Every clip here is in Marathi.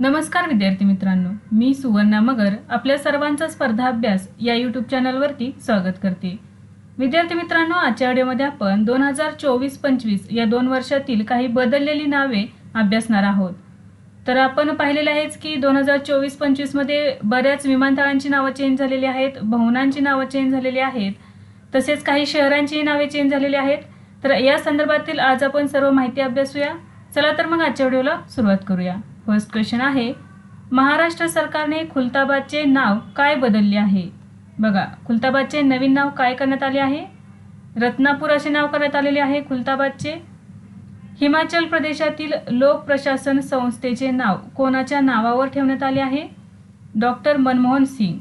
नमस्कार विद्यार्थी मित्रांनो मी सुवर्णा मगर आपल्या सर्वांचा स्पर्धा अभ्यास या यूट्यूब चॅनलवरती स्वागत करते. विद्यार्थी मित्रांनो आजच्या व्हिडिओमध्ये आपण दोन हजार चोवीस पंचवीस या दोन वर्षातील काही बदललेली नावे अभ्यासणार आहोत. तर आपण पाहिलेलं आहेच की दोन हजार चोवीस पंचवीसमध्ये बऱ्याच विमानतळांची नावं चेंज झालेली आहेत भवनांची नावं चेंज झालेली आहेत तसेच काही शहरांचीही नावे चेंज झालेली आहेत. तर या संदर्भातील आज आपण सर्व माहिती अभ्यासूया. चला तर मग आजच्या व्हिडिओला सुरुवात करूया. फर्स्ट क्वेश्चन आहे महाराष्ट्र सरकारने खुलताबादचे नाव काय बदलले आहे? बघा खुलताबादचे नवीन नाव काय करण्यात आले आहे? रत्नापूर असे नाव करण्यात आलेले आहे खुलताबादचे. हिमाचल प्रदेशातील लोक प्रशासन संस्थेचे नाव कोणाच्या नावावर ठेवण्यात आले आहे? डॉक्टर मनमोहन सिंग.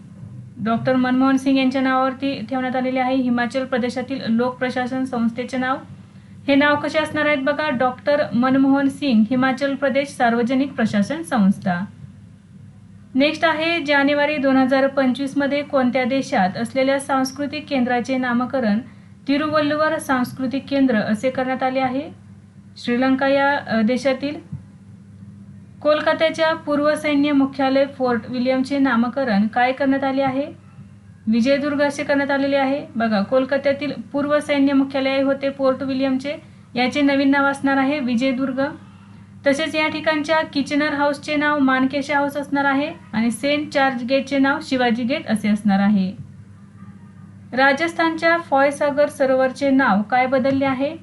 डॉक्टर मनमोहन सिंग यांच्या नावावरती ठेवण्यात आलेले आहे हिमाचल प्रदेशातील लोक प्रशासन संस्थेचे नाव. हे नाव कसे असणार आहेत बघा? डॉक्टर मनमोहन सिंग हिमाचल प्रदेश सार्वजनिक प्रशासन संस्था. नेक्स्ट आहे जानेवारी दोन हजार पंचवीसमध्ये कोणत्या देशात असलेल्या सांस्कृतिक केंद्राचे नामकरण तिरुवल्लुवर सांस्कृतिक केंद्र असे करण्यात आले आहे? श्रीलंका या देशातील. कोलकात्याच्या पूर्व सैन्य मुख्यालय फोर्ट विलियमचे नामकरण काय करण्यात आले आहे? विजयदुर्ग असे करण्यात आलेले आहे. बघा कोलकात्यातील पूर्व सैन्य मुख्यालय होते पोर्ट विलियमचे. याचे नवीन नाव असणार आहे विजयदुर्ग. तसेच या ठिकाणच्या किचनर हाऊसचे नाव मानकेशा हाऊस असणार आहे आणि सेंट चार्ज गेटचे नाव शिवाजी गेट असे असणार आहे. राजस्थानच्या फॉयसागर सरोवरचे नाव काय बदलले आहे?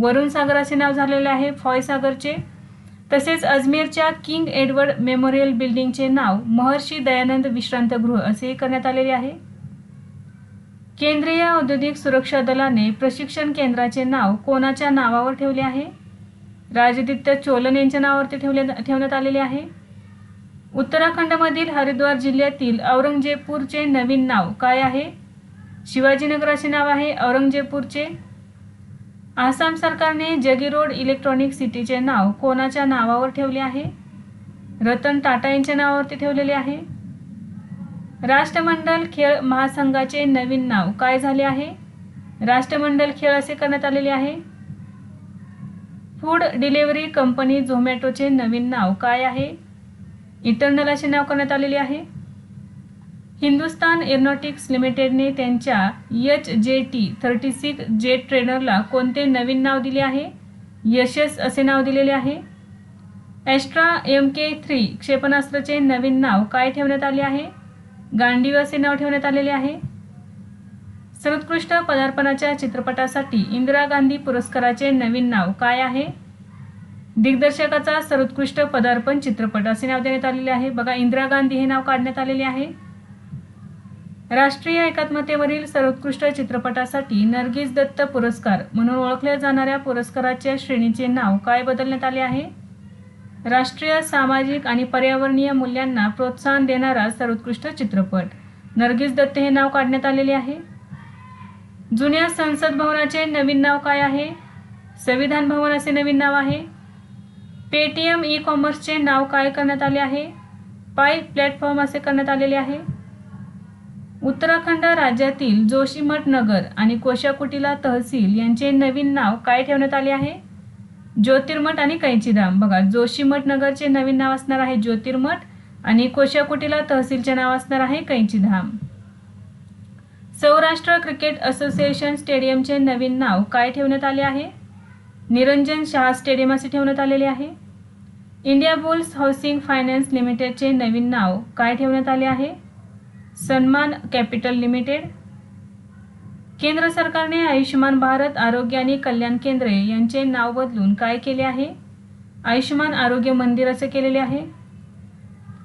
वरुण सागराचे असे नाव झालेले आहे फॉयसागरचे तसेच अजमेरच्या किंग एडवर्ड मेमोरियल बिल्डिंगचे नाव महर्षी दयानंद विश्रांतगृह असे करण्यात आलेले आहे. केंद्रीय औद्योगिक सुरक्षा दलाने प्रशिक्षण केंद्राचे नाव कोणाच्या नावावर ठेवले आहे? राजदित्य चोलन यांच्या नावावरती ठेवले ठेवण्यात आलेले आहे. उत्तराखंडमधील हरिद्वार जिल्ह्यातील औरंगजेबपूरचे नवीन नाव काय आहे? शिवाजीनगर असे नाव आहे औरंगजेबपूरचे. आसाम सरकारने जगी रोड इलेक्ट्रॉनिक सिटीचे नाव कोणाच्या नावावर ठेवले आहे? रतन टाटा यांच्या नावावरती ठेवलेले आहे. राष्ट्रमंडल खेळ महासंघाचे नवीन नाव काय झाले आहे? राष्ट्रमंडल खेळ असे करण्यात आलेले आहे. फूड डिलिव्हरी कंपनी झोमॅटोचे नवीन नाव काय आहे? इंटरनल असे नाव करण्यात आलेले आहे. हिंदुस्तान एरोनॉटिक्स लिमिटेडने त्यांच्या H J T thirty six jet ट्रेनरला कोणते नवीन नाव दिले आहे? यशस असे नाव दिलेले आहे. ॲस्ट्रा एम के थ्री क्षेपणास्त्राचे नवीन नाव काय ठेवण्यात आले आहे? गांडीव असे नाव ठेवण्यात आलेले आहे. सर्वोत्कृष्ट पदार्पणाच्या चित्रपटासाठी इंदिरा गांधी पुरस्काराचे नवीन नाव काय आहे? दिग्दर्शकाचा सर्वोत्कृष्ट पदार्पण चित्रपट असे नाव देण्यात आलेले आहे. बघा इंदिरा गांधी हे नाव काढण्यात आलेले आहे. राष्ट्रीय एकात्मतेवरील सर्वोत्कृष्ट चित्रपटासाठी नर्गिस दत्त पुरस्कार म्हणून ओळखल्या जाणाऱ्या पुरस्काराच्या श्रेणीचे नाव काय बदलण्यात आले आहे? राष्ट्रीय सामाजिक आणि पर्यावरणीय मूल्यांना प्रोत्साहन देणारा सर्वोत्कृष्ट चित्रपट नर्गिस दत्त हे नाव काढण्यात आलेले आहे. जुन्या संसद भवनाचे नवीन नाव काय आहे? संविधान भवन असे नवीन नाव आहे. पेटीएम ई कॉमर्सचे नाव काय करण्यात आले आहे? पाय प्लॅटफॉर्म असे करण्यात आलेले आहे. उत्तराखंड राज्यातील जोशीमठ नगर आणि कोशाकुटीला तहसील यांचे नवीन नाव काय ठेवण्यात आले आहे? ज्योतिर्मठ आणि कैचीधाम. बघा जोशीमठ नगरचे नवीन नाव असणार आहे ज्योतिर्मठ आणि कोशाकुटीला तहसीलचे नाव असणार आहे कैचीधाम. सौराष्ट्र क्रिकेट असोसिएशन स्टेडियमचे नवीन नाव काय ठेवण्यात आले आहे? निरंजन शहा स्टेडियम असे ठेवण्यात आलेले आहे. इंडिया बुल्स हाऊसिंग फायनान्स लिमिटेडचे नवीन नाव काय ठेवण्यात आले आहे? सन्मान कॅपिटल लिमिटेड. केंद्र सरकारने आयुष्यमान भारत आरोग्य आणि कल्याण केंद्रे यांचे नाव बदलून काय केले आहे? आयुष्यमान आरोग्य मंदिर असे केलेले आहे.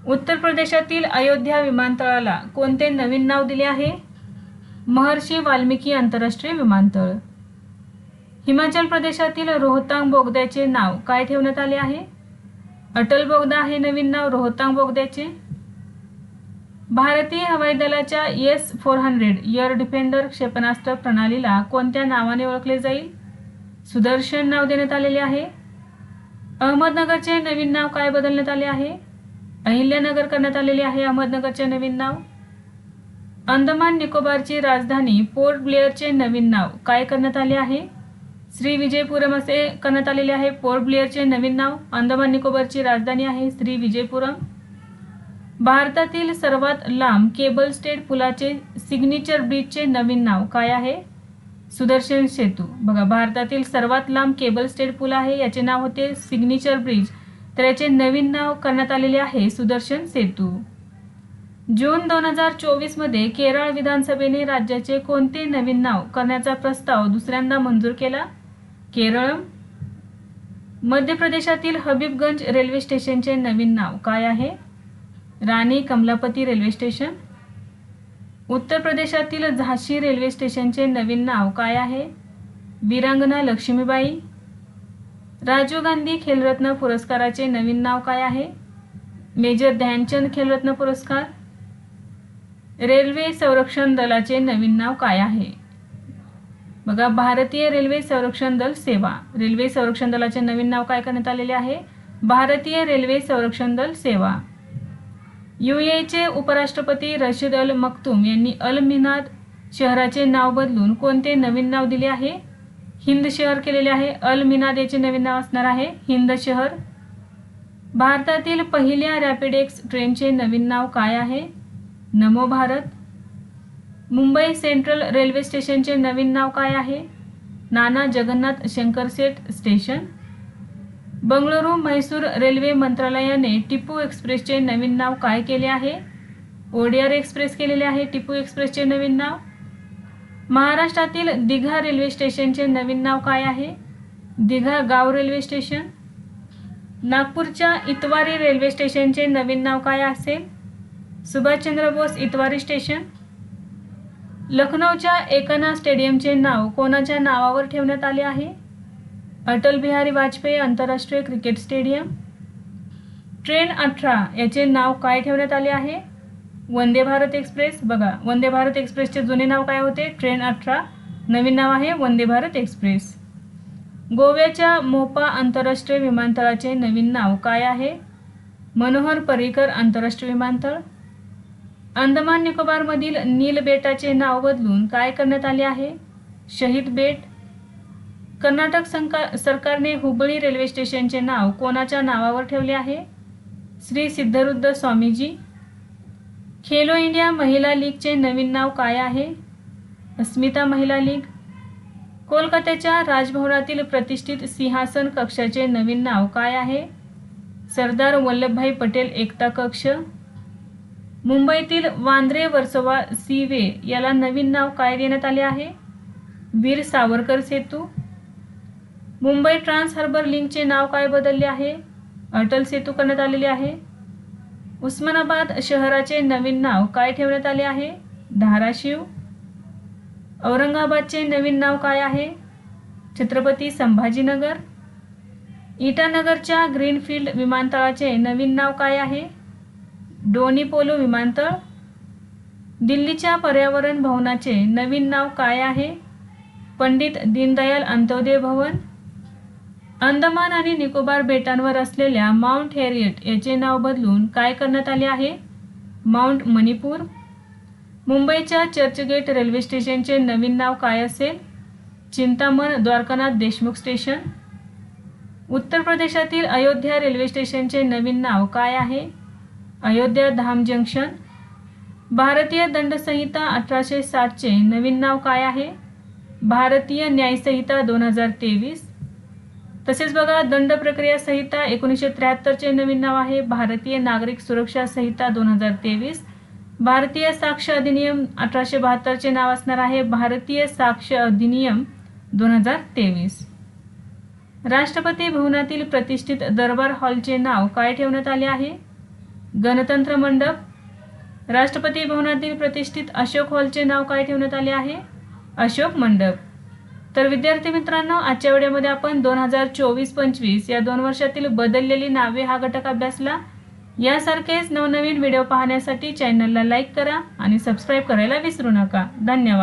उत्तर प्रदेशातील अयोध्या विमानतळाला कोणते नवीन नाव दिले आहे? महर्षी वाल्मिकी आंतरराष्ट्रीय विमानतळ. हिमाचल प्रदेशातील रोहतांग बोगद्याचे नाव काय ठेवण्यात आले आहे? अटल बोगदा हे नवीन नाव रोहतांग बोगद्याचे? भारतीय हवाई दलाच्या S four hundred air defender क्षेपणास्त्र प्रणालीला कोणत्या नावाने ओळखले जाईल? सुदर्शन नाव देण्यात आलेले आहे. अहमदनगरचे नवीन नाव काय बदलण्यात आले आहे? अहिल्यानगर करण्यात आलेले आहे अहमदनगरचे नवीन नाव. अंदमान निकोबारची राजधानी पोर्ट ब्लेअरचे नवीन नाव काय करण्यात आले आहे? श्री विजयपुरम असे करण्यात आलेले आहे. पोर्ट ब्लेअरचे नवीन नाव अंदमान निकोबारची राजधानी आहे. श्री विजयपुरम. भारतातील सर्वात लांब केबल स्टेट पुलाचे सिग्नेचर ब्रिजचे नवीन नाव काय आहे? सुदर्शन सेतू. बघा भारतातील सर्वात लांब केबल स्टेट पूल आहे याचे नाव होते सिग्नेचर ब्रिज तर याचे नवीन नाव करण्यात आलेले आहे सुदर्शन सेतू. जून दोन हजार चोवीसमध्ये केरळ विधानसभेने राज्याचे कोणते नवीन नाव करण्याचा प्रस्ताव दुसऱ्यांदा मंजूर केला? केरळ मध्य प्रदेशातील हबीबगंज रेल्वे स्टेशनचे नवीन नाव काय आहे? Rani Kamlapati railway station? उत्तर प्रदेशातील झाशी रेल्वे स्टेशनचे नवीन नाव काय आहे? वीरांगना लक्ष्मीबाई? राजीव गांधी खेलरत्न पुरस्काराचे नवीन नाव काय आहे? मेजर ध्यानचंद खेलरत्न पुरस्कार? रेल्वे संरक्षण दलाचे नवीन नाव काय आहे? बघा भारतीय रेल्वे संरक्षण दल सेवा. रेल्वे संरक्षण दलाचे नवीन नाव काय करण्यात आलेले आहे? भारतीय रेल्वे संरक्षण दल सेवा. युएचे उपराष्ट्रपती रशीद अल मक्तूम यांनी अल मिनाद शहराचे नाव बदलून कोणते नवीन नाव दिले आहे? हिंद शहर केलेले आहे. अल मिनाद याचे नवीन नाव असणार आहे. हिंद शहर. भारतातील पहिल्या रॅपिडेक्स ट्रेनचे नवीन नाव काय आहे? नमो भारत. मुंबई सेंट्रल रेल्वे स्टेशनचे नवीन नाव काय आहे? नाना जगन्नाथ शंकरसेट स्टेशन. बंगळुरू म्हैसूर रेल्वे मंत्रालयाने टिपू एक्सप्रेसचे नवीन नाव काय केले आहे? ओडिआर एक्सप्रेस केलेले आहे टिपू एक्सप्रेसचे नवीन नाव? महाराष्ट्रातील दिघा रेल्वे स्टेशनचे नवीन नाव काय आहे? दिघा गाव रेल्वे स्टेशन? नागपूरच्या इतवारी रेल्वे स्टेशनचे नवीन नाव काय असेल? सुभाषचंद्र बोस इतवारी स्टेशन? लखनौच्या एकना स्टेडियमचे नाव कोणाच्या नावावर ठेवण्यात आले आहे? अटल बिहारी वाजपेयी आंतरराष्ट्रीय क्रिकेट स्टेडियम. ट्रेन अठरा याचे नाव काय ठेवण्यात आले आहे? वंदे भारत एक्सप्रेस. बघा वंदे भारत एक्सप्रेसचे जुने नाव काय होते? ट्रेन अठरा. नवीन नाव आहे वंदे भारत एक्सप्रेस. गोव्याच्या मोपा आंतरराष्ट्रीय विमानतळाचे नवीन नाव काय आहे? मनोहर पर्रिकर आंतरराष्ट्रीय विमानतळ. अंदमान निकोबारमधील नील बेटाचे नाव बदलून काय करण्यात आले आहे? शहीद बेट कर्नाटक सरकारने हुबळी रेल्वे स्टेशनचे नाव कोणाच्या नावावर ठेवले आहे? श्री सिद्धरुद्ध स्वामीजी. खेलो इंडिया महिला लीगचे नवीन नाव काय आहे? अस्मिता महिला लीग. कोलकात्याच्या राजभवनातील प्रतिष्ठित सिंहासन कक्षाचे नवीन नाव काय आहे? सरदार वल्लभभाई पटेल एकता कक्ष. मुंबईतील वांद्रे वर्सोवा सी वे याला नवीन नाव काय देण्यात आले आहे? वीर सावरकर सेतू. मुंबई ट्रान्स हार्बर लिंकचे नाव काय बदलले आहे? अटल सेतू करण्यात आलेले आहे. उस्मानाबाद शहराचे नवीन नाव काय ठेवण्यात आले आहे? धाराशिव. औरंगाबादचे नवीन नाव काय आहे? छत्रपती संभाजीनगर. इटानगरच्या ग्रीनफील्ड विमानतळाचे नवीन नाव काय आहे? डोनीपोलो विमानतळ. दिल्लीच्या पर्यावरण भवनाचे नवीन नाव काय आहे? पंडित दीनदयाल अंत्योदय भवन. अंदमान आणि निकोबार बेटांवर असलेल्या माउंट हेरियट याचे नाव बदलून काय करण्यात आले आहे? माउंट मणिपूर? मुंबईच्या चर्चगेट रेल्वे स्टेशनचे नवीन नाव काय असेल? चिंतामण द्वारकानाथ देशमुख स्टेशन? उत्तर प्रदेशातील अयोध्या रेल्वे स्टेशनचे नवीन नाव काय आहे? अयोध्या धाम जंक्शन? भारतीय दंडसंहिता अठराशे साठचे नवीन नाव काय आहे? भारतीय न्यायसंहिता दोन हजार तेवीस? तसेच बघा दंड प्रक्रिया संहिता एकोणीसशे त्र्याहत्तरचे नवीन नाव आहे. भारतीय नागरिक सुरक्षा संहिता दोन हजार तेवीस. भारतीय साक्ष अधिनियम अठराशे बहात्तरचे नाव असणार आहे. भारतीय साक्ष अधिनियम दोन हजार तेवीस. राष्ट्रपती भवनातील प्रतिष्ठित दरबार हॉलचे नाव काय ठेवण्यात आले आहे? गणतंत्र मंडप. राष्ट्रपती भवनातील प्रतिष्ठित अशोक हॉलचे नाव काय ठेवण्यात आले आहे? अशोक मंडप. तर विद्यार्थी मित्रांनो आजच्या व्हिडिओमध्ये आपण दोन हजार चोवीस पंचवीस या दोन वर्षातील बदललेली नावे हा घटक अभ्यासला. यासारखेच नवनवीन व्हिडिओ पाहण्यासाठी चॅनलला लाईक करा आणि सबस्क्राईब करायला विसरू नका. धन्यवाद.